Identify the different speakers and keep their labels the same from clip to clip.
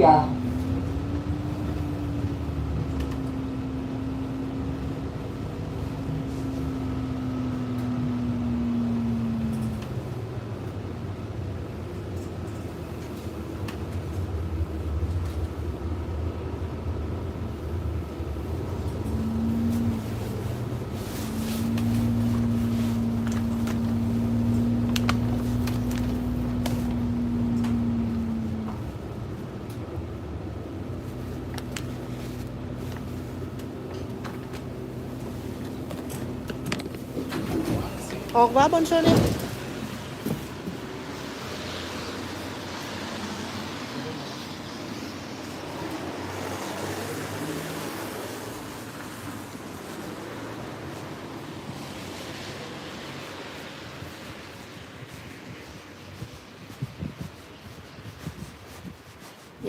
Speaker 1: อ
Speaker 2: ออกว่าบนเชอรี่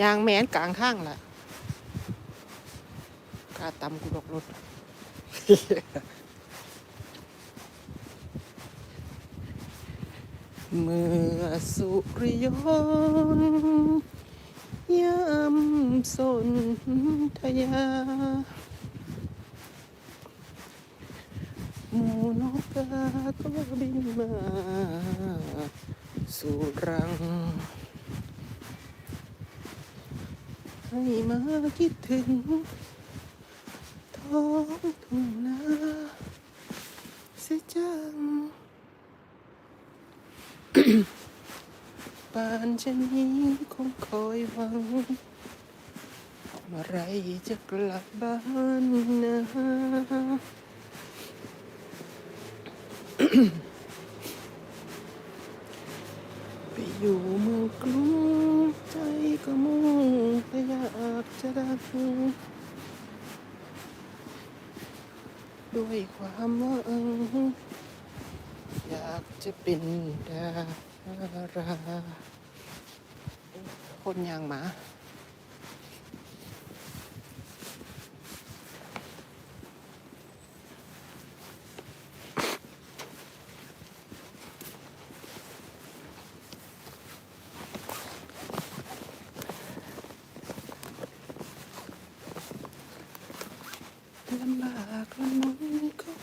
Speaker 2: ยางแมนกลางข้างล่ะกาตำกูดอกรถ เมื่อสุริยนต์ยำสนทยาหมูนกกาก็บินมาสู่รัง ให้มาคิดถึง ท้องทุ่งนาเสียจัง ป่านชะนี้คงคอยหวังเมื่อไรจะกลับบ้านนะไปอยู่เมืองกรุงใจก็มุ่งแต่อยากจะดังด้วยความหวังอ ยากจะเป็นดาราคนยางหมา ลำบากลำมนก็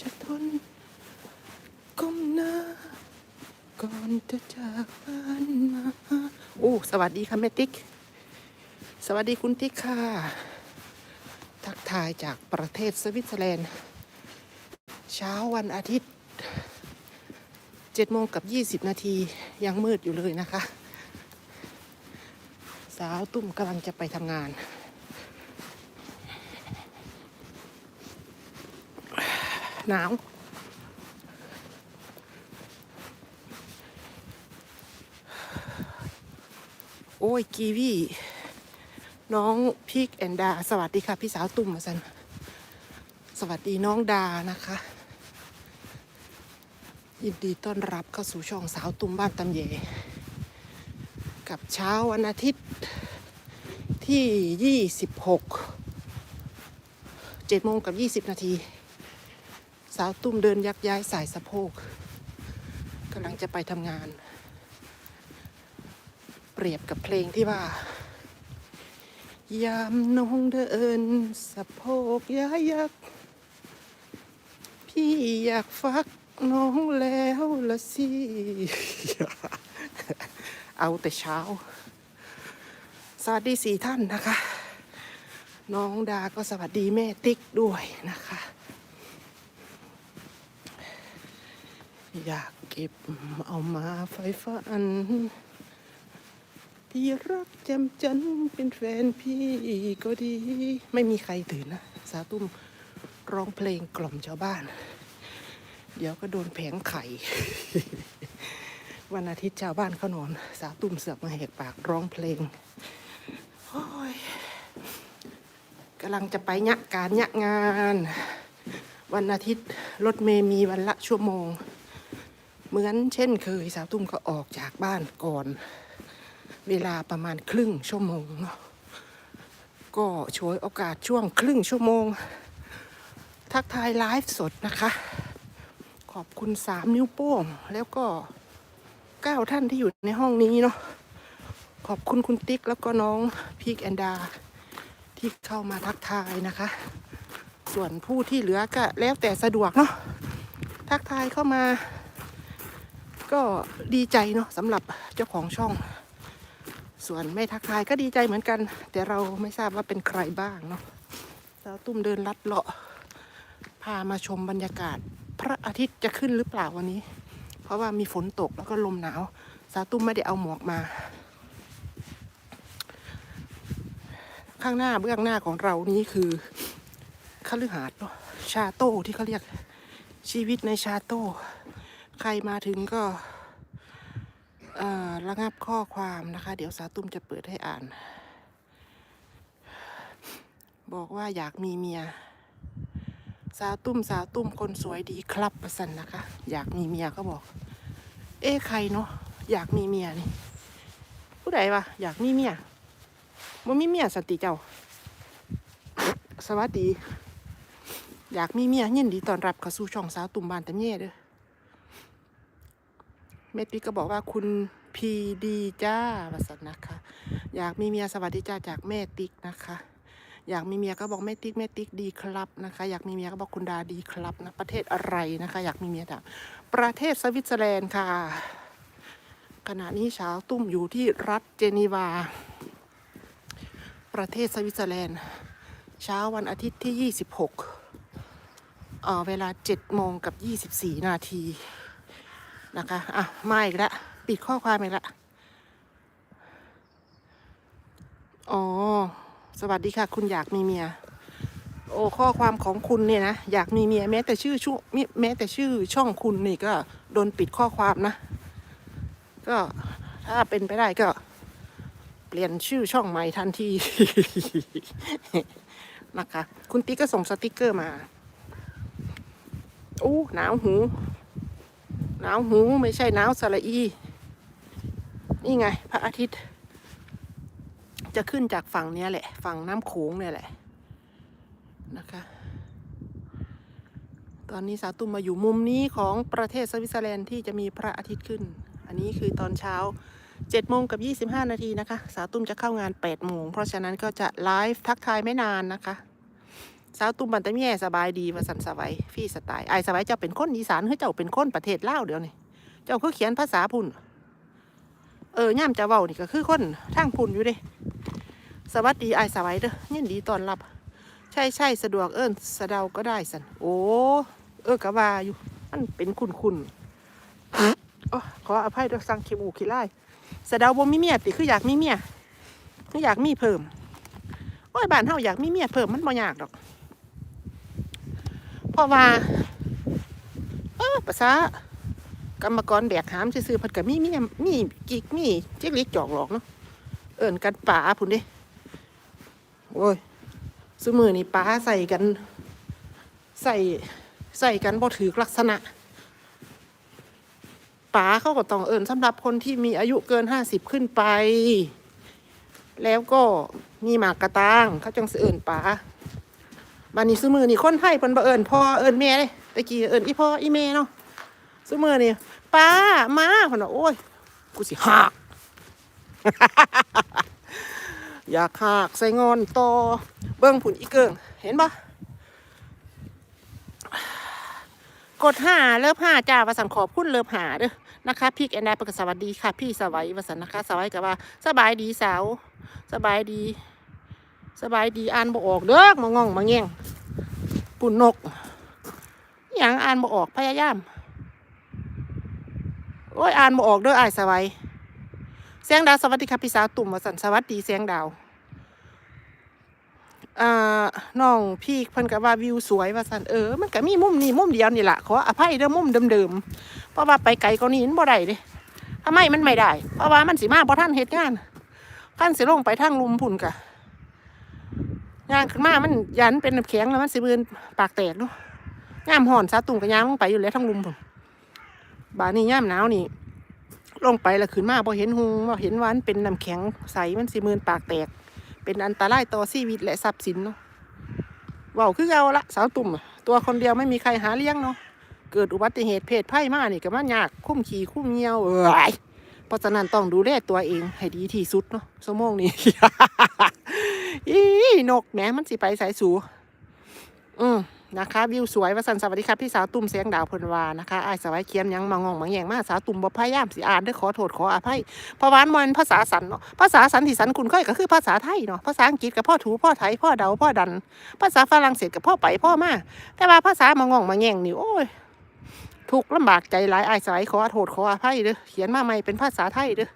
Speaker 2: จะทน ก้มหน้า ก่อน จะจากบ้านมาโอ้สวัสดีค่ะแม่ติ๊ก สวัสดีคุณติ๊กค่ะ ทักทายจากประเทศสวิตเซอร์แลนด์ เช้าวันอาทิตย์7โมงกับ20นาทียังมืดอยู่เลยนะคะ สาวตุ้มกำลังจะไปทำงานหนาว อ้ยกีวีน้องพีกแอนดา สวัสดีค่ะ พี่สาวตุ่มมาสันสวัสดีน้องดานะคะ ยินดีต้อนรับเข้าสู่ช่องสาวตุ่มบ้านตำเย กับเช้าวันอาทิตย์ที่ 26 7โมงกับ 20 นาที สาวตุ้มเดินยักย้ายสายสะโพกกำลังจะไปทำงาน เปรียบกับเพลงที่ว่ายามน้องเดินสะโพกยายยัก พี่อยากฟักน้องแล้วละสิ เอาแต่เช้า สวัสดีสี่ท่านนะคะ น้องดาก็สวัสดีแม่ติ๊กด้วยนะคะ อยากเก็บเอามาไฟฝัน พี่รักจำจันเป็นแฟนพี่ก็ดี ไม่มีใครตื่นนะ สาวตุ้มร้องเพลงกล่อมชาวบ้าน เดี๋ยวก็โดนแผงไข่ วันอาทิตย์ชาวบ้านเขานอน สาวตุ้มเสือกมาแหกปากร้องเพลงโอ้ยกำลังจะไปยะการยะงาน วันอาทิตย์รถเมย์มีวันละชั่วโมง เหมือนเช่นเคยสาวตุ้มก็ออกจากบ้านก่อน เวลาประมาณครึ่งชั่วโมงเนาะก็ช่วยโอกาสช่วงครึ่งชั่วโมง ทักทายไลฟ์สดนะคะ ขอบคุณสามนิ้วโป้ง แล้วก็เก้าท่านที่อยู่ในห้องนี้เนาะขอบคุณคุณติ๊กแล้วก็น้องพีกแอนดา ที่เข้ามาทักทายนะคะ ส่วนผู้ที่เหลือก็แล้วแต่สะดวกเนาะทักทายเข้ามา ก็ดีใจเนาะสำหรับเจ้าของช่อง ส่วนไม่ทักทายก็ดีใจเหมือนกัน แต่เราไม่ทราบว่าเป็นใครบ้างเนาะสาตุ้มเดินลัดเลาะ พามาชมบรรยากาศ พระอาทิตย์จะขึ้นหรือเปล่าวันนี้ เพราะว่ามีฝนตกแล้วก็ลมหนาวสาตุ้มไม่ได้เอาหมวกมา ข้างหน้าเบื้องหน้าของเรานี้คือคฤหาสน์เนอะชาโต้ที่เขาเรียกชีวิตในชาโต้ ใครมาถึงก็ ระงับข้อความนะคะ เดี๋ยวสาวตุ้มจะเปิดให้อ่าน บอกว่าอยากมีเมีย สาวตุ้มสาวตุ้มคนสวยดีครับประสันนะคะ อยากมีเมียก็บอก เอ๊ะใครเนาะอยากมีเมียนี่ผู้ใดวะอยากมีเมียมันมีเมียสันติเจ้า สวัสดี อยากมีเมียยินดีต้อนรับเข้าสู่ช่องสาวตุ่มบานแต่เม่เด้อ เมติกก็บอกว่าคุณพีดีจ้าประสันนะคะ อยากมีเมียสวัสดีจ้าจากแม่ติ๊กนะคะ อยากมีเมียก็บอกแม่ติ๊กแม่ติ๊กดีครับนะคะ อยากมีเมียก็บอกคุณดาดีครับนะประเทศอะไรนะคะ อยากมีเมียจากประเทศสวิตเซอร์แลนด์ค่ะ ขณะนี้สาตุ้มอยู่ที่รัฐเจนีวา ประเทศสวิตเซอร์แลนด์ เช้าวันอาทิตย์ที่ 26เเวลา7โมงกับ 24 นาที นะคะอะมาอีกแล้วปิดข้อความอีกแล้วอ๋อ สวัสดีค่ะ คุณอยากมีเมีย โอ้ข้อความของคุณเนี่ยนะ อยากมีเมียแม้แต่ชื่อช่วแม้แต่ชื่อช่องคุณนี่ก็โดนปิดข้อความนะ ก็ถ้าเป็นไปได้ก็ เปลี่ยนชื่อช่องใหม่ทันทีนะคะ คุณติ๊กก็ส่งสติกเกอร์มาอู้หนาวหู หนาวหูไม่ใช่หนาวสระอี นี่ไง พระอาทิตย์ จะขึ้นจากฝั่งเนี้ยแหละ ฝั่งน้ำโขงเนี่ยแหละ นะคะ ตอนนี้สาวตุ้มมาอยู่มุมนี้ของประเทศสวิตเซอร์แลนด์ที่จะมีพระอาทิตย์ขึ้น อันนี้คือตอนเช้า7โมงกับ25นาทีนะคะ สาวตุ้มจะเข้างาน8โมง เพราะฉะนั้นก็จะไลฟ์ทักทายไม่นานนะคะ สาวตุ้มบันตะแย่สบายดีว่าสันสบายฟรีสไตล์ไอสบายเจ้าเป็นคนอีสานหรือเจ้าเป็นคนประเทศลาวเดี๋ยวนี้เจ้าคือเขียนภาษาพุ่นเออย่ามจะเว้านี่ก็คือคนทางพุ่นอยู่เด้สวัสดีไอสบายเด้อยินดีต้อนรับ ใช่ใช่สะดวกเอิ้นสะเดาก็ได้สันโอ้เออกะว่าอยู่มันเป็นคุณคุณอ๋อขออภัยด้วยสั่งเขมูขี้ไล่สะเดาบ่มีเมียติคืออยากมีเมียคืออยากมีเพิ่มโอ้ยบ้านเฮาอยากมีเมียเพิ่มมันบ่ยากดอก เพราะว่าเออภาษากรรมกรแบกหามซื่อๆเพิ่นก็มีมีมีกิกมีเจิกลิกจอกหลอกเนาะเอิ้นกันป่าพุ่นด้โอ้ยสมือนี่ป้าใส่กัน ใส่ใส่กันบ่ถือลักษณะป๋าเขาก็ต้องเอิญสำหรับคนที่มีอายุเกินห้าสิบขึ้นไป แล้วก็มีหมากกระตางเขาจังสิเอิญป๋า บ้านนี้สมือนี่คนไทยเพิ่นบ่เอิญพ่อเอิญแม่เลยตะกี้เอิญอีพ่ออีแม่เนาะสมือนี่ป้ามาเพิ่นว่าโอ้ยกูสิหักอยากหักใส่งอนต่อเบิ้งผุนอีเกิงเห็นปะกดห้าเลิฟห้าจ้าวสันขอบคุณเลิฟหาเด้อนะคะพี่แอนนาประกาศสวัสดีค่ะ พี่สวัยวสันนะคะสวัยกับว่า สบายดีสาว สบายดี สบายดีอ่านบ่ออกเด้อมางองมาแง่งปุ่นนกอย่างอ่านบ่ออกพยายาม โอ้ยอ่านบ่ออกเด้อไอ้สวัยเสียงดาวสวัสดีครับพี่สาวตุ่มวสันสวัสดีเสียงดาวอ่าน้องพี่เพิ่นก็ว่าวิวสวยว่าสันเออมันก็มีมุมนี้มุมเดียวนี่แหละขออภัยเด้อมุมเดิมๆเพราะว่าไปไกลกว่านี้นบ่ได้เด้ทำไมมันไม่ได้ เพราะว่ามันสิมาบ่ทันเฮ็ดงานขั้นสิลงไปทางลุมพุ่นกะ งานขึ้นมามันยันเป็นน้ำแข็งแล้วมันสิบือนปากแตกเนาะย่ามห่อนซาตุ่มก็ย่ามลงไปอยู่แล้วทางลุมพุ่นบานี้ย่ามหนาวนี่ ลงไปแล้วขึ้นมาพอเห็นหูว่าเห็นวามันเป็นน้ำแข็งใสมันสิมืนปากแตก เป็นอันตรายต่อชีวิตและทรัพย์สินเนาะเว้าคือเอาละสาวตุ่มตัวคนเดียวไม่มีใครหาเลี้ยงเนาะเกิดอุบัติเหตุเพศไพ่มานี่ก็มันยากคุ้มขี่คุ้มเงียวเอ้ย เพราะฉะนั้นต้องดูแลตัวเองให้ดีที่สุดเนาะสมองนี้ อีนกแหมมันสิไปสายสู อืมนะคะวิวสวยว่าสันสวัสดีครับพี่สาวตุ่มเสียงดาวเพนวานะคะไอ้สวายเคียมยังมางองมังแยงมาสาวตุ่มบ่พยายามสิอ่านเด้ขอโทษขออภัยเพราะวาอันมันภาษาสันเนาะภาษาสันที่สันคุณค่อยก็คือภาษาไทยเนาะภาษาอังกฤษกับพ่อถูพ่อไทยพ่อเดาพ่อดัน ภาษาฝรั่งเศสกับพ่อไปพ่อมาแต่ว่าภาษามางองมังแยงนี่โอ้ย ทุกข์ลำบากใจหลายไอ้ายสายขอโทษขออภัยเด้อเขียนมาใหม่เป็นภาษาไทยเด้อ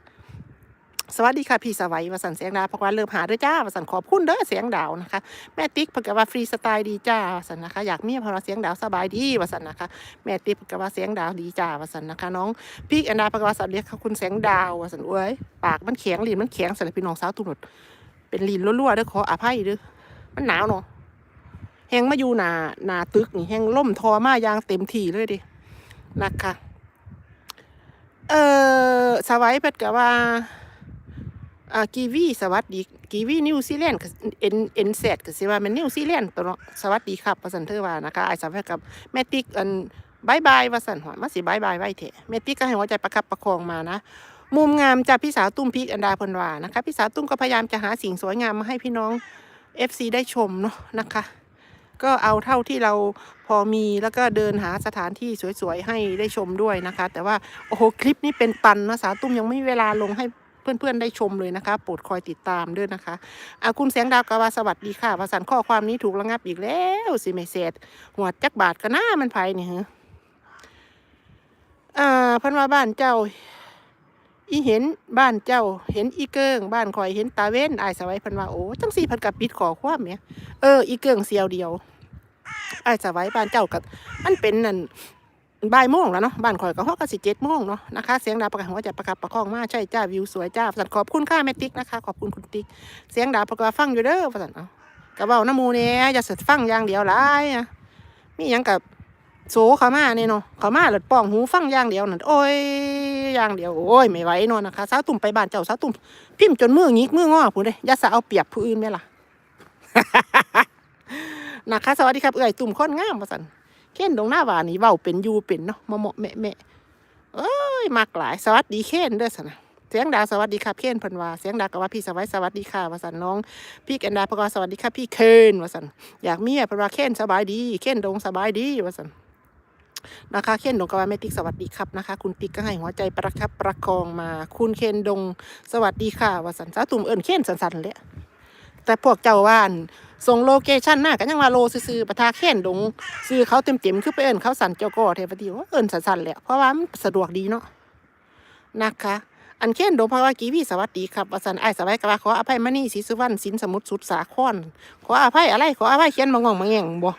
Speaker 2: สวัสดีค่ะพี่สวัยวสันเสียงดาวพกวันเริ่มหาด้วยจ้าวสันขอบคุณเด้อเสียงดาวนะคะ แม่ติ๊กเพกว่าฟรีสไตล์ดีจ้าวสันนะคะอยากมีเพราะว่าเสียงดาวสบายดีวสันนะคะ แม่ติ๊กเพกว่าเสียงดาวดีจ้าวสันนะคะ น้องพี่อันดาเพกว่าสันเรียกเขาคุณเสียงดาววสันเอ้ยปากมันแข็งลิ้นมันแข็งสันพี่น้องสาวตุ่นดเป็นลิ้นรั่วๆเด้อขออภัยเด้อมันหนาวเนาะแหงมาอยู่หนาหนาตึกนี่แหงล่มทอมายางเต็มที่เลยดิ นะคะเออสวัยเพกว่าอ่ากีวีสวัสดีกีวีนิวซีแลนด์เอ็นเอ็นเซดก็สิว่ามันนิวซีแลนด์ตัวเนาะสวัสดีครับว่าสันเธอว่านะคะไอ้สาวกับแม่ติ๊กอันบายบายว่าสันหอยมาสิบายบายไว้เถอะแม่ติ๊กก็ให้หัวใจประคับประคองมานะ มุมงามจากพี่สาวตุ้มพีกอันดาพลวานะคะ พี่สาวตุ้มก็พยายามจะหาสิ่งสวยงามมาให้พี่น้อง FC ได้ชมเนาะนะคะ ก็เอาเท่าที่เราพอมีแล้วก็เดินหาสถานที่สวยๆให้ได้ชมด้วยนะคะ แต่ว่าโอ้โหคลิปนี้เป็นตันนะสาวตุ้มยังไม่มีเวลาลงให้เพื่อนๆได้ชมเลยนะคะโปรดคอยติดตามด้วยนะคะอาคุณแสงดาวกาวาสวัสดีค่ะประสาข้อความนี้ถูกระงับอีกแล้วสิไม่เสร็จหัวจักบาทก็น่ามันไผนี่ฮะอ่าพันว่าบ้านเจ้า อีเห็นบ้านเจ้าเห็นอีเกิงบ้านคอยเห็นตาเว้นอายสวัยพันว่าโอ้จังสี่พันกับปิดขอความเนี่ยเอออีเกิงเสียวเดียวอายสวัยบ้านเจ้ากับมันเป็นนั่นบ่ายโมงแล้วเนาะบ้านข่อยก็ฮอกก็สิเจ็ดโมงเนาะนะคะเสียงดาวประกาศหัวใจประคับประคองมาใช่จ้าวิวสวยจ้าสันขอบคุณค่าแมติกนะคะขอบคุณคุณติ๊กเสียงดาวประกาศฟังอยู่เด้อสันเอากระเบ้าน้ำมูเนี่ยอย่าเสดฟังอย่างเดียวหลายอะมีหยังกับ โซเขามาเนี่ยเนาะเขามาหลดป้องหูฟังอย่างเดียวนั่นโอ้ยอย่างเดียวโอ้ยไม่ไหวเนาะนะคะสาวตุ่มไปบ้านเจ้าสาวตุ่มพิมพ์จนมืองิกมืองอผู้ใดยาสะเอาเปรียบผู้อื่นไหมล่ะนะคะสวัสดีครับเอ่ยตุ่มค้อนงามมาสันเข่นตรงหน้าหวานนี่เว้าเป็นยูเป็นเนาะมาเมะแม่แม่เอ้ยมากหลายสวัสดีเข่นด้อสนะเสียงดาวสวัสดีครับเข่นพันวาเสียงดาวก็ว่าพี่สวัยสวัสดีค่ะวาสันน้อง พี่กันดาพกสวัสดีครับพี่เคนวาสันอยากเมียพันวาเข่นสบายดีเข่นดงสบายดีวาสัน นะคะเข่นดงกวาแม่ติ๊กสวัสดีครับนะคะ คุณติ๊กก็ให้หัวใจประคับประคองมา คุณเคนดงสวัสดีค่ะวสันสาตุ่มเอิญเข่นสันสันเลยแต่พวกเจ้าว่านส่งโลเคชันหน้ากันยังว่าโลซื่อๆปะทาแค่นดงซื้อเขาเต็มๆคือไปเอิ้นเขาสันเจ้าก็เทปฏิว่าเอิ้นสันๆแหละเพราะว่ามันสะดวกดีเนาะนะคะอันเข่นดงภาวากีพี่สวัสดีครับวสันไอสบายกว่าขออภัยมานี่ศรีสุวรรณสินสมุทรสุดสาครขออภัยอะไรขออภัยเขียนมางองมาแงงบ่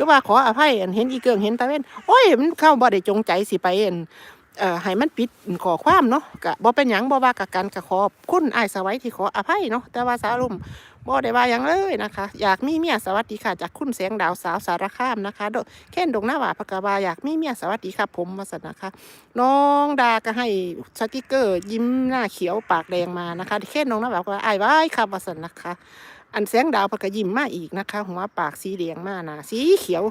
Speaker 2: รือว่าขออภัยอันเห็นอีเกิงเห็นตาเว้นโอ้ยมันเข้าบ่ได้จงใจสิไปเอ็นเอ่อให้มันปิดขอความเนาะกะบ่เป็นหยังบ่ว่ากับกันกะขอบคุณไอ้ายสวัยที่ขออภัยเนาะแต่ว่าสารุมบ่ได้ว่าหยังเลยนะคะ อยากมีเมียสวัสดีค่ะจากคุณเสียงดาวสาวสารคามนะคะโดแค่นดงหน้าหวาพกบาอยากมีเมียสวัสดีครับผมมาสันนะคะ น้องดาก็ให้สติกเกอร์ยิ้มหน้าเขียวปากแดงมานะคะแค่นดงหน้าหวาก็ว่าไอ้ายไว้ครับมาสันนะคะ อันเสียงดาวพนกยิ้มมาอีกนะคะ หัวปากสีแดงมานาสีเขียว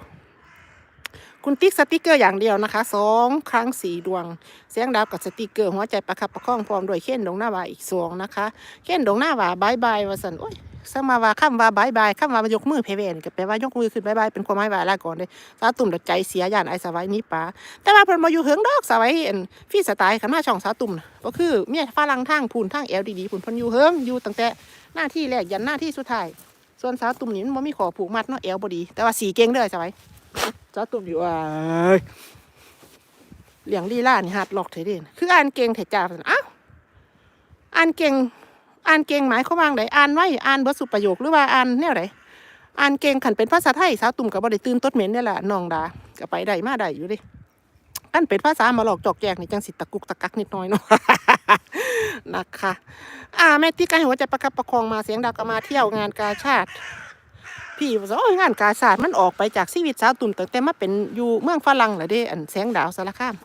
Speaker 2: คุณติ๊กสติกเกอร์อย่างเดียวนะคะสองครั้งสี่ดวงเสียงดาวกับสติกเกอร์หัวใจประคับประคองพร้อมด้วยเข่นดงหน้าวาอีกสองนะคะเข่นดงหน้าวาบายบายวาสันโอ้ยสมาว่าคำว่าบายบายคำว่ายกมือเพเวนก็แปลว่ายกมือขึ้นบายบายเป็นความหมายว่าลาก่อนเลยสาตุ่มเดดใจเสียย่านไอ้สวไว้นี้ป้าแต่ว่าเพิ่นมาอยู่เหิงดอกสวไว้อันพี่สไตล์ขันมาช่องสาตุ่มก็คือเมียฝรั่งทางพูนทางแอลดีๆพูนเพิ่นอยู่เหิงอยู่ตั้งแต่ หน้าที่แรกยันหน้าที่สุดท้ายส่วนสาวตุ่มนี่มันบ่มีขอผูกมัดเนาะแอลบ่ดี แต่ว่าสีเก่งเด้อสาวไว้สาวตุ่มอยู่ว่าเลี้ยงลีลานี่หัดหลอกเถอะเด่นคืออ่านเก่งเถอะจ้าอ้าวอ่านเก่ง อ่านเก่งหมายควาว่าไดอ่านไว้อ่านบิดสุประโยคหรือว่าอ่านแนวไหนอ่านเก่งขันเป็นภาษาไทยสาวตุ่มกับบ่ได้ตื่นต้นเหม็นนี่แหละน้องดาก็ไปได้มาได้อยู่ดิอันเป็นภาษามาหลอกจอกแจกนี่จังสิตะกุกตะกักนิดหน่อยเนาะ นะคะ อ่าแม่ที่ใกล้หัวใจประคับประคองมาเสียงดาวก็มาเที่ยวงานกาชาติพี่ว่าโอ้ยงานกาชาติมันออกไปจากชีวิตสาวตุ่มตั้งแต่มาเป็นอยู่เมืองฝรั่งเหรอเด้อันแสงดาวสารคาม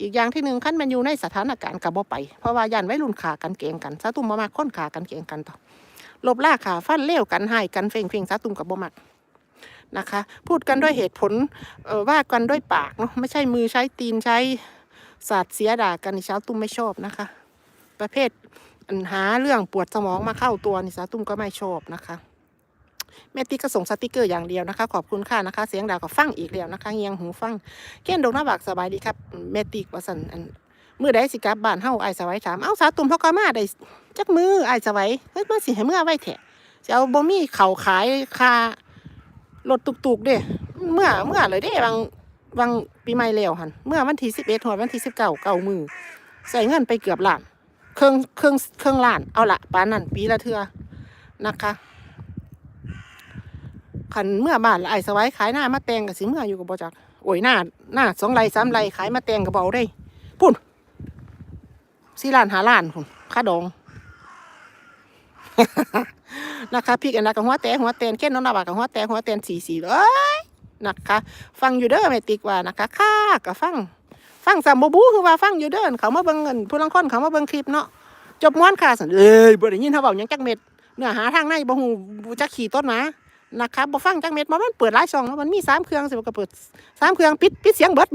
Speaker 2: อีกอย่างที่หนึ่งขั้นมันอยู่ในสถานการณ์กับบ่ไป เพราะว่าย่านไว้รุ่นขากันเกงกันสาตุ่มบ่มักค้นขากันเกงกันต่อลบล่าขาฟันเลี้ยวกันให้กันเฟ่งเฟ่งสาตุ่มกับบ่มักนะคะ พูดกันด้วยเหตุผลว่ากันด้วยปากเนาะไม่ใช่มือใช้ตีนใช้ศาสตร์เสียด่ากันนี่สาวตุ่มไม่ชอบนะคะ ประเภทอันหาเรื่องปวดสมองมาเข้าตัวนี่สาตุ้มก็ไม่ชอบนะคะแม่ติ๊กก็ส่งสติกเกอร์อย่างเดียวนะคะ ขอบคุณค่ะนะคะ เสียงดาวก็ฟังอีกแล้วนะคะเงียงหูฟังเก้นดงหน้าบากสบายดีครับแม่ติ๊กว่าสันอันเมื่อใดสิกลับบ้านเฮาไอ้สวัยถามเอ้าสาวตุ้มเขาก็มาได้จักมือไอ้สวัยเฮ้ยมาสิให้เมื่อไว้แถะจะเอาบ่มีเข่าขายคารถตุกๆเด้เมื่อเมื่อเลยเด้บางบางปีใหม่แล้วหันเมื่อวันที่สิบเอ็ดหัววันที่สิบเก้าเก้ามือใส่เงินไปเกือบล้าน เครื่องเครื่องเครื่องล้าน เอาละปานนั้นปีละเทือนะคะขันเมื่อบ้านไอ้สวายขายหน้ามาแตงกับสิเมื่ออยู่กับบ่จักโอ้ยหน้าหน้าสองไรสามไรขายมาแตงกับเบาได้พุ่นสี่ล้านหาล้านพุ่นค่าดองนะคะพี่กันนะกับหัวแตงหัวแตนแค่น้องนาบากับหัวแตงหัวแตนสี่สี่เอ้ยนะคะ ฟังอยู่เด้อไม่ติกว่านะคะ ค่ากับฟัง ฟังสามบูบูคือว่าฟังอยู่เด้อเขามาเบิ่งเงินผู้ลังคนเขามาเบิ่งคลิปเนาะจบม้วนค่ะสันเอ้ยบ่ได้ยินเขาเบาหยังจักเม็ดเนื้อหาทางในบ่ฮู้จักขี่ต้นมานะคะบ่ฟังจักเม็ดบ่มันเปิดหลายช่องแล้วมันมีสามเครื่องสิมันก็เปิดสามเครื่องปิดปิดเสียงเบิด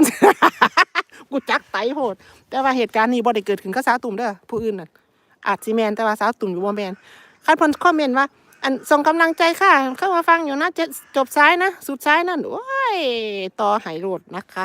Speaker 2: กูจักไตโหด แต่ว่าเหตุการณ์นี้บ่ได้เกิดขึ้นกับสาวตุ่มเด้อผู้อื่นน่ะอาจสิแมนแต่ว่าสาวตุ่มอยู่บ่แมนคันเพิ่นคอมเมนต์ว่าอันส่งกำลังใจค่ะ เข้ามาฟังอยู่นะจะจบซ้ายนะ สุดซ้ายนั่นโอ้ยต่อไหโรดนะคะ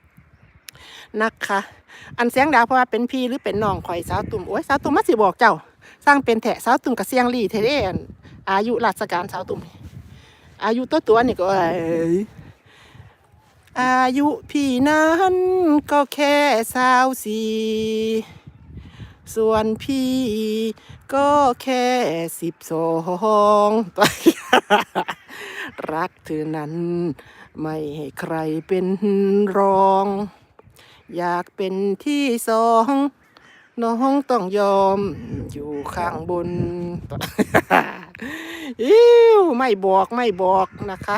Speaker 2: นะคะ อันเสียงดาวเพราะว่าเป็นพี่หรือเป็นน้องข่อยสาวตุ่มโอ้ยสาวตุ่มมาสิบอกเจ้า สร้างเป็นแถะสาวตุ่มกับเสียงลี่เทเดนอายุราชการสาวตุ่มอายุตัวตัวนี่ก็อายุพี่นั้นก็แค่สาวสี่ส่วนพี่ก็แค่สิบสองรักเธอนั้น ไม่ให้ใครเป็นรอง อยากเป็นที่สองน้องต้องยอม อยู่ข้างบนอิ้วไม่บอกไม่บอกนะคะ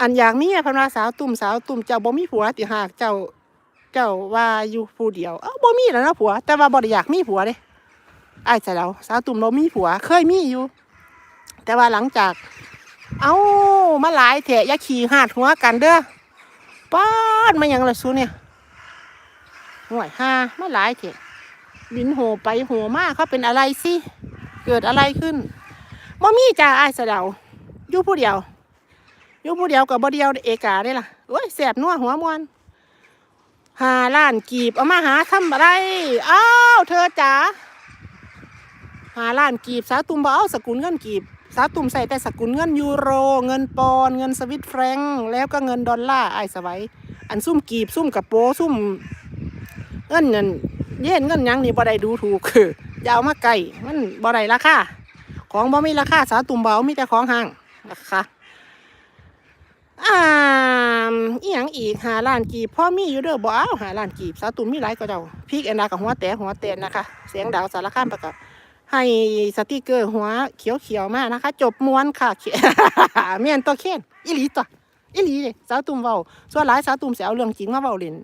Speaker 2: อันอย่างนี้พนาสาวตุ่มสาวตุ่มเจ้าบ่มีผัวติหากเจ้า เจ้าว่าอยู่ผู้เดียวเอ้าบ่มีแล้วนะผัว แต่ว่าบ่ได้อยากมีผัวเด้อ้ใช่แล้วสาวตุ่มเรามีผัว เคยมีอยู่ แต่ว่าหลังจาก เอ้ามาหลายแถะอย่าขี่หาดหัวกันเด้อป้านมาหยังละซูเนี่ย ห่วยห้ามาหลายแถะบินโหไปโหมากเขาเป็นอะไรสิเกิดอะไรขึ้นบ่มีจ้าไอ้ายสะเดาอยู่ผู้เดียวอยู่ผู้เดียวกับบ่เดียวเอกาได้ล่ะโอ้ยแสบนัวหัวมวนหาล้านกีบเอามาหาทำอะไรอ้าวเธอจ๋าหาล้านกีบสาวตุ่มบ่เอาสกุลเงินกีบสาวตุ่มใส่แต่สกุลเงินยูโร เงินปอนเงินสวิตแฟรงแล้วก็เงินดอลลาร์ไอ้สวัยอันซุ่มกีบซุ่มกับโปซุ่ม เงินเงินเย็นเงินยังนี่บ่ได้ดูถูกคืออย่าเอามาไก่มันบ่ได้ราคาของบ่มีราคาสาตุ่มเบามีแต่ของห่างนะคะอ่าอีหยังอีกหาล้านกีบพ่อมีอยู่เด้อบ่เอาหาล้านกีบสาตุ่มมีหลายก็เจ้าพีกแอนนากับหัวแตกหัวแตนนะคะ เสียงดาวสารคามประกาศให้สติกเกอร์หัวเขียวเขียวๆมากนะคะ จบม้วนค่ะเมียนตัวเค้นอีหลีตัวอีหลีเลยสาวตุ่มเว้าส่วนหลายสาวตุ่มสิเอาเรื่องจริงมาเว้าเล่น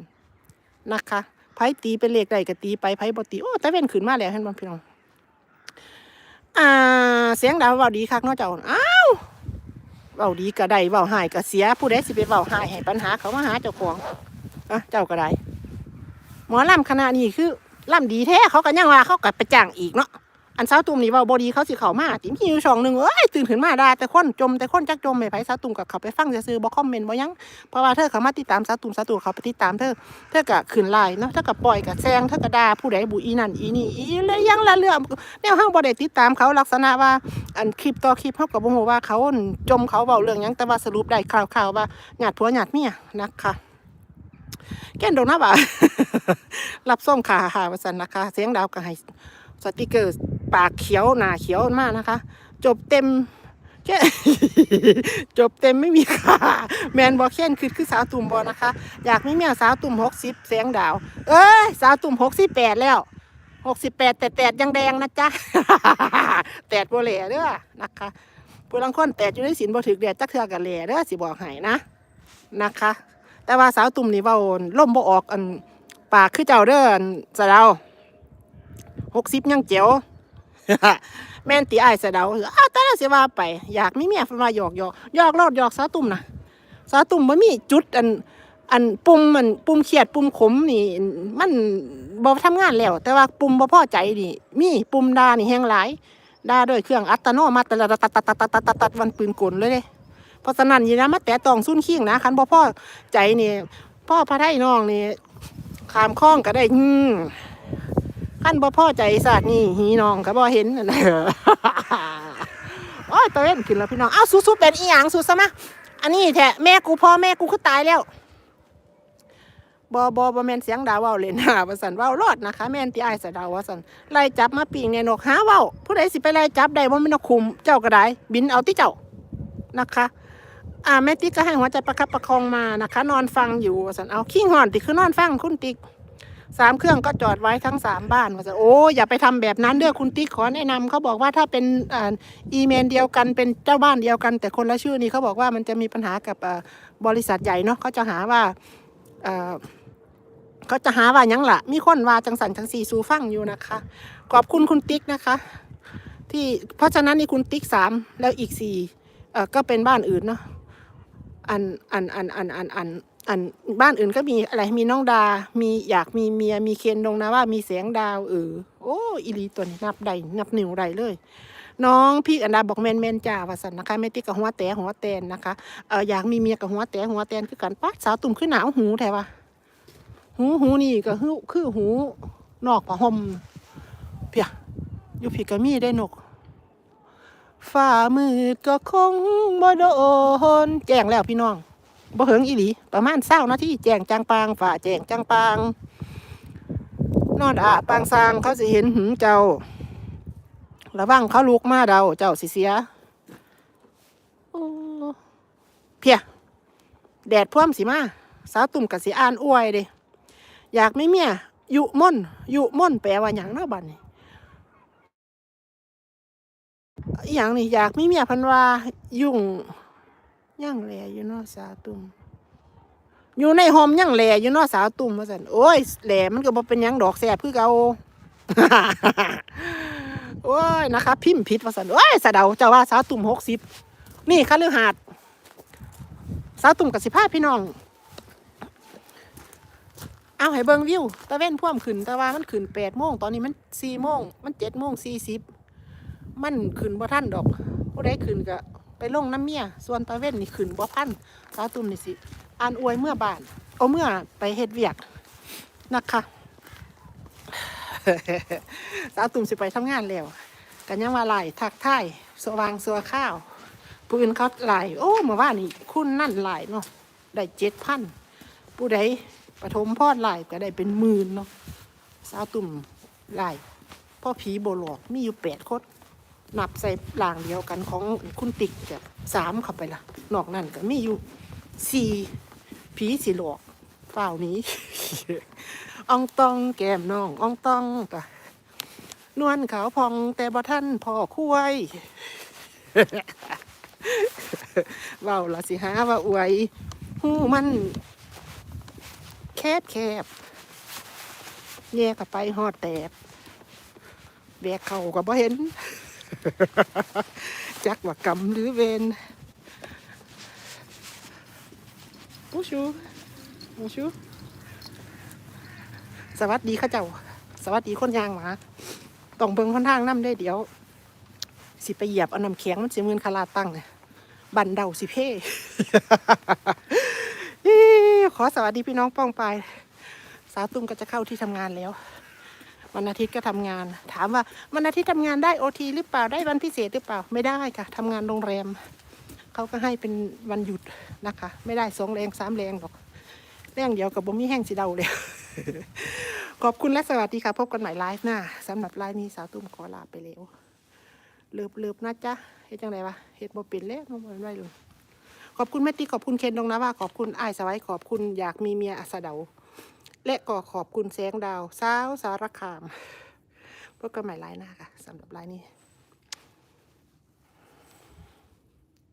Speaker 2: นะคะ ไพ่ตีเป็นเลขใดก็ตีไปไพ่บ่ตีโอ้แต่เว้นขึ้นมาแล้วเห็นบ่พี่น้องอ่า เสียงดาวเบาดีคักเนาะเจ้าอ้าวเบาดีก็ได้เบาหายก็เสีย ผู้ใดสิไปเบาหายให้ปัญหาเขามาหาเจ้าของอะเจ้าก็ได้หมอลำคณะนี้คือลำดีแท้เขาก็ยังว่าเขาก็ไปจ้างอีกเนาะ อันสาวตุ่มนี่เบาบดีเขาสิเขามาติมีอยู่ช่องหนึ่งเอ้ยตื่นขึ้นมาด่าแต่คนจมแต่คนจักจมไม่ไผสาวตุ่มกับเขาไปฟังซื่อๆบ่คอมเมนต์บ่หยังเพราะว่าเธอเขามาติดตามสาวตุ่มสาวตุ่มเขาไปติดตามเธอเธอก็ขึ้นไลน์เนาะเธอก็ปล่อยกับแซงเธอก็ด่าผู้ใดบุอีนั่นอีนี่อีเลยยังละเรื่องแนวห้างบ่ได้ติดตามเขาลักษณะว่าอันคลิปต่อคลิปเขาก็บ่ฮู้ว่าเขาจมเขาเว้าเรื่องหยังแต่ว่าสรุปได้คร่าวๆว่าญาติผัวญาติเมียนะคะแก่นดอกนะบ่ารับส่งขาหาว่าซั่นนะคะ เสียงดาวก็ให้สติกเกอร์ ปากเขียวหน้าเขียวมากนะคะ จบเต็มแค่จบเต็มไม่มีค่าแมนบอเคนคือคือสาวตุ่มบอนะคะ อยากมีเมียสาวตุ่มหกสิบเสียงดาว เอ้ยสาวตุ่มหกสิบแปดแล้วหกสิบแปดแต่แตดยังแดงนะจ๊ะแตดบัวเหล่เด้อนะคะผู้ลังคนแตดอยู่ในสินบ่ถึกแดดจักเทือกันแหล่เด้อสิบอกให้นะนะคะ แต่ว่าสาวตุ่มนี่เว้าล่มบ่ออกอันปากคือเจ้าเด้ออันสะเดาหกสิบยังเจ๋ว แม่นตีไอ้ายสะเดาอ้าวแต่ละสิว่าไป อยากมีเมียเพิ่นว่าหยอกหยอกหยอกโลดหยอกสาตุ่มนะสาตุ่มบ่มีจุดอัน อันปุ่มมันปุ่มเขียดปุ่มขมนี่ มันบ่ทำงานแล้ว แต่ว่าปุ่มบ่พอใจนี่ มีปุ่มดานี่แฮงหลายดาด้วยเครื่องอัตโนมัติตัดตัดตัดตัดตัดตัดตัดตัดวันปืนกลเลยเด้เพราะฉะนั้นอย่านะมาแตะต้องซุ่นขิงนะคันบ่พอใจนี่พ่อพระไทยน้องนี่ขามคล้องก็ได้อืม คันบ่พ่อใจศาสตร์นี่หีน้องก็บ่เห็นนั่นแหละโอ้ยตะเวนขึ้นแล้วพี่น้องเอ้าสู้ๆเป็นอีหยังสู้ซะมาอันนี้แท้แม่กูพ่อแม่กูคือตายแล้วบอบอบอแมนเสียงดาวเว้าเลยนะว่าสันเว้ารอดนะคะ แม่นที่อายสดาวว่าสันไล่จับมาปีงในนกหาเว้าผู้ใดสิไปไล่จับได้บ่แม่นคุมเจ้าก็ได้บินเอาที่เจ้านะคะ อ่าแม่ติ๊กก็ให้หัวใจประคับประคองมานะคะ นอนฟังอยู่สันเอาขี้งอนติคือนอนฟังคุณติ๊ก สามเครื่องก็จอดไว้ทั้งสามบ้านว่าสันโอ้อย่าไปทำแบบนั้นเด้อคุณติ๊กขอแนะนำเขาบอกว่าถ้าเป็นอ่าอีเมลเดียวกันเป็นเจ้าบ้านเดียวกัน แต่คนละชื่อนี่เขาบอกว่ามันจะมีปัญหากับอ่าบริษัทใหญ่เนาะเขาจะหาว่าอ่าเขาจะหาว่ายังละมีคนว่าจังสันจังสีสูฟังอยู่นะคะ ขอบคุณคุณติ๊กนะคะ ที่เพราะฉะนั้นนี่คุณติ๊กสามแล้วอีกสี่อ่อก็เป็นบ้านอื่นเนาะอันอันอันอันอันอัน อันบ้านอื่นก็มีอะไรมีน้องดา มีอยากมีเมียมีเคนดงนะว่ามีแสงดาวเออโอ้อีลีตัวนี้นับได้นับหนึ่งไรเลย น้องพี่อันดาบอกแมนแมนจ้าวสันนะคะไม่ติ๊กกับหัวแต่หัวแตนนะคะเอออยากมีเมียกับหัวแต่หัวแตนคือกันปัดสาวตุ่มขึ้นหนาวหูแทวะหูหูนี่ก็คือคือหูนอกผ้าห่มเพียอยู่พี่ก็มีได้นกฝ่ามืดก็คงบ่โดนแจ้งแล้วพี่น้อง บ่เหิงอีหลี ประมาณเศร้านาทีแจงจังปางฝ่าแจงจังปาง นอดอะปางซางเขาสิเห็นหึงเจ้า ระวังเขาลุกมาเดาเจ้าสิเสียเพียแดดพ่วมสิมาสาวตุ่มกับสิอ่านอวยเด้อยากไม่เมียยุม่นยุม่นแปลว่าหยังเนาบันี้อย่างนี่อยากไม่เมียพันว่ายุ่ง ย่างแหลอยู่เนาะสาวตุ่มอยู่ในหอมย่างแหลอยู่เนาะสาวตุ่มว่าซั่นโอ้ยแหลมันก็บ่เป็นหยังดอกแสบคือเก่าโอ้ยนะคะ พิมพ์ผิดว่าซั่นโอ้ยสะเดาเจ้าว่าสาวตุ่ม60นี่คฤหาสน์สาวตุ่มกับสิพาพี่น้อง เอาให้เบิงวิวตะเว้นพ่วมขึ้น แต่ว่ามันขึ้นแปดโมงตอนนี้มันสี่โมงมันเจ็ดโมงสี่สิบมันขึ้นบ่ทันดอกผู้ใดขึ้นก็ ไปลงน้ำเมียส่วนตะเว้นนี่ขึ้นบ่ทันสาวตุ่มนี่สิอ่านอวยเมื่อบานเอาเมื่อไปเฮ็ดเวียกนะคะสาวตุ่มสิไปทำงานแล้วกันยังว่าไหลทักทายสว่างสัวข้าวผู้อื่นเขาไหลโอ้เมื่อวานนี่คุณนั่นไหลเนาะได้เจ็ดพันผู้ใดปฐมพอดหลก็ได้เป็นหมื่นเนาะสาวตุ่มไหลพ่อผีโบหลอกมีอยู่แปดคน นับใส่หลางเดียวกันของคุณติ๊กจะสามเข้าไปละนอกนั้นก็มีอยู่สี่ผีสีหลอกเฝ้านี้อองตองแก้มน้องอองตองกะนวลขาวพองแต่บ่ท่านพ่อคุยเว้าละสิหาว่าอวยหูมัน แคบแคบแย่กับไปหอดแตบแบกเข่ากับบ่เห็น จักว่ากรรมหรือเวรปูชูปูชู สวัสดีข้าเจ้า สวัสดีคนยางหมาต้องเบิ่งค่อนทางน้ำได้เดี๋ยว สิไปเหยียบเอาน้ำแข็งมันเสียเงินคาราตั้งเนี่ยบันเดาสิเพ่ขอสวัสดีพี่น้องป้องไป สาวตุ้มก็จะเข้าที่ทำงานแล้ว วันอาทิตย์ก็ทำงาน ถามว่าวันอาทิตย์ทำงานได้โอทีหรือเปล่าได้วันพิเศษหรือเปล่าไม่ได้ค่ะทำงานโรงแรมเขาก็ให้เป็นวันหยุดนะคะ ไม่ได้สองแรงสามแรงหรอกแรงเดียวกับบ่มีแห้งสีเดาเลยขอบคุณและสวัสดีค่ะ พบกันใหม่ไลฟ์หน้าสำหรับไลฟ์นี้สาวตุ้มขอลาไปแล้วเลิบเลิบๆนะจ๊ะเฮ็ดจังไดวะเฮ็ดบ่เป็นแล้วบ่เป็นไรเลยขอบคุณแม่ติ๊กขอบคุณเคนดงนะว่า ขอบคุณอ้ายสไว้ขอบคุณอยากมีเมียอัสเดา และก็ขอบคุณแสงดาวสาวสารคามพบกันใหม่ไลน์หน้าค่ะสำหรับไลน์นี้